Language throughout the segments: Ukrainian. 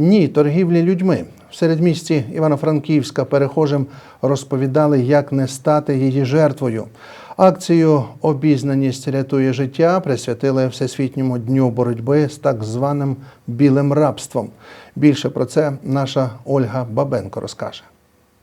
ні торгівлі людьми. В середмісті Івано-Франківська перехожим розповідали, як не стати її жертвою. Акцію Обізнаність рятує життя присвятили Всесвітньому дню боротьби з так званим білим рабством. Більше про це наша Ольга Бабенко розкаже.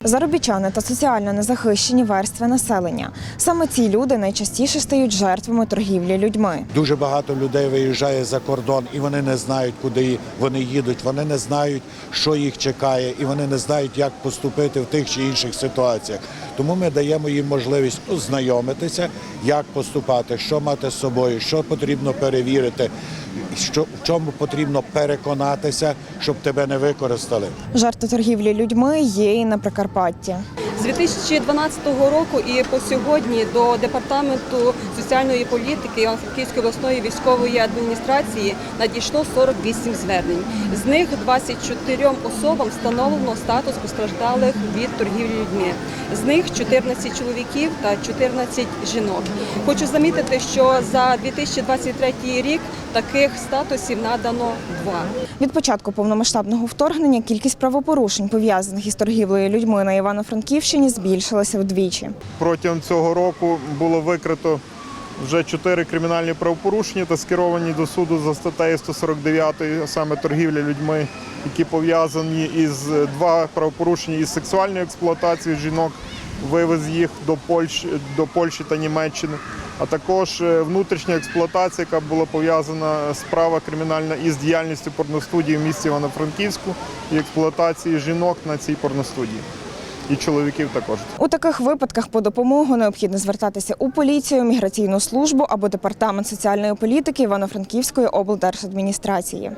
Заробітчани та соціально незахищені верстви населення. Саме ці люди найчастіше стають жертвами торгівлі людьми. Дуже багато людей виїжджає за кордон, і вони не знають, куди вони їдуть. Вони не знають, що їх чекає, і вони не знають, як поступити в тих чи інших ситуаціях. Тому ми даємо їм можливість ознайомитися, як поступати, що мати з собою, що потрібно перевірити, що в чому потрібно переконатися, щоб тебе не використали. Жарти торгівлі людьми є і на Прикарпатті. З 2012 року і по сьогодні до департаменту соціальної політики Івано-Франківської обласної військової адміністрації надійшло 48 звернень. З них 24 особам встановлено статус постраждалих від торгівлі людьми. З них 14 чоловіків та 14 жінок. Хочу замітити, що за 2023 рік таких статусів надано два. Від початку повномасштабного вторгнення кількість правопорушень, пов'язаних із торгівлею людьми на Івано-Франківщині, збільшилася вдвічі. Протягом цього року було викрито вже чотири кримінальні правопорушення та скеровані до суду за статтею 149, а саме торгівля людьми, які пов'язані із два правопорушення із сексуальною експлуатацією жінок, вивез їх до Польщі, до Польщі та Німеччини, а також е, внутрішня експлуатація, яка була пов'язана справа кримінальна із діяльністю порностудії в місті Івано-Франківську і експлуатації жінок на цій порностудії. І чоловіків також. У таких випадках по допомогу необхідно звертатися у поліцію, міграційну службу або департамент соціальної політики Івано-Франківської облдержадміністрації.